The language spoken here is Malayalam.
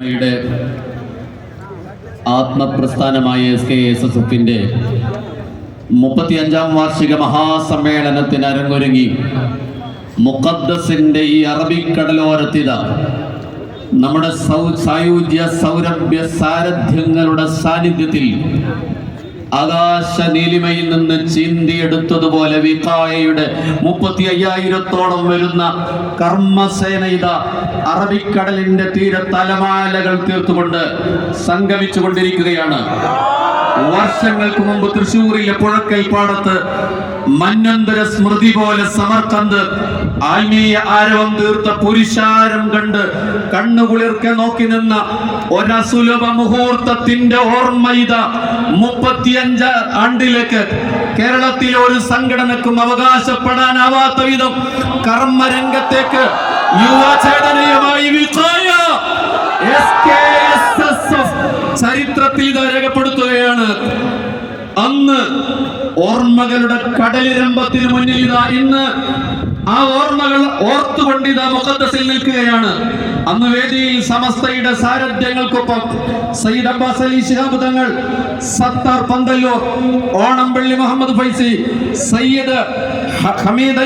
യുടെ ആത്മപ്രസ്ഥാനമായ എസ് കെ എസ് എസ് എഫിന്റെ മുപ്പത്തിയഞ്ചാം വാർഷിക മഹാസമ്മേളനത്തിന് അരങ്ങൊരുങ്ങി മുഖദ്സിന്റെ ഈ അറബിക്കടലോരത്തിത നമ്മുടെ സൗ സായുജ്യ സൗരഭ്യ സാരഥ്യങ്ങളുടെ സാന്നിധ്യത്തിൽ ആകാശ നീലിമയിൽ നിന്ന് ചിന്തിയെടുത്തതുപോലെ വിഖായയുടെ മുപ്പത്തി അയ്യായിരത്തോളം വരുന്ന കർമ്മസേന ഇത അറബിക്കടലിന്റെ തീര തലമാലകൾ തീർത്തുകൊണ്ട് സംഗമിച്ചു കൊണ്ടിരിക്കുകയാണ് വർഷങ്ങൾക്ക് മുമ്പ് തൃശ്ശൂരിലെ പുഴക്കൽ പാടത്ത് മന്നന്തര സ്മൃതി പോലെ സമർക്കന്ത് ആത്മീയ ആരവം തീർത്ത പുരുഷാരം കണ്ട് കണ്ണുകുളിർക്കെ നോക്കി നിന്ന ഒരസുലഭ മുഹൂർത്തത്തിന്റെ ഓർമ്മ ഇത. മുപ്പത്തിയഞ്ച് ആണ്ടിലേക്ക് കേരളത്തിലെ ഒരു സംഘടനക്കും അവകാശപ്പെടാനാവാത്ത വിധം കർമ്മരംഗത്തേക്ക് യുവചേതനയുമായി ചരിത്രത്തിൽ രേഖപ്പെടുത്തുകയാണ്. അന്ന് ഓർമ്മകളുടെ കടലിരമ്പത്തിന് മുന്നിൽ ഇന്ന് ആ ഓർമ്മകൾ ഓർത്തുകൊണ്ട് ഇതാ മുഖത്തസിൽ നിൽക്കുകയാണ്. അന്ന് വേദിയിൽ സമസ്തയുടെ സാരഥ്യങ്ങൾക്കൊപ്പം സയ്യിദ് അബ്ബാസ് അലി ശിഹാബ് തങ്ങൾ സത്താർ പന്തല്ലൂർ ഓണംപള്ളി മുഹമ്മദ് ഫൈസി സയ്യിദ് ഹമീദ്